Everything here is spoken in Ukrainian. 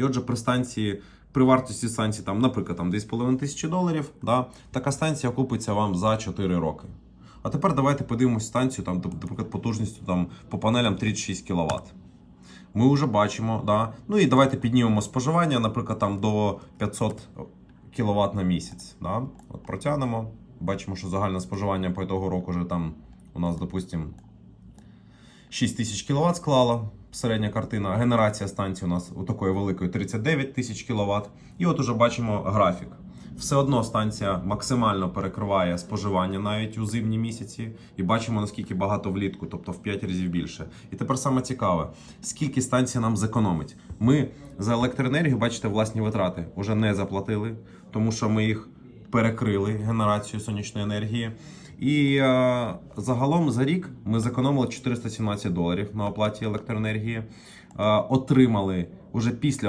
І отже, при станції, при вартості станції, там, наприклад, там 2,5 тисячі доларів, да, така станція окупиться вам за 4 роки. А тепер давайте подивимося станцію, там, наприклад, потужністю там, по панелям 36 кВт. Ми вже бачимо, да. ну і давайте піднімемо споживання, наприклад, там до 500 кВт на місяць. Да. От протягнемо. Бачимо, що загальне споживання по того року вже там у нас, допустимо, 6 тисяч кВт склала. Середня картина. Генерація станції у нас у такої великої 39 тисяч кВт. І от уже бачимо графік. Все одно станція максимально перекриває споживання навіть у зимні місяці, і бачимо наскільки багато влітку, тобто в 5 разів більше. І тепер саме цікаве, скільки станція нам зекономить. Ми за електроенергію, бачите, власні витрати вже не заплатили, тому що ми їх перекрили генерацію сонячної енергії. І е, загалом за рік ми зекономили 417 доларів на оплаті електроенергії, е, отримали уже після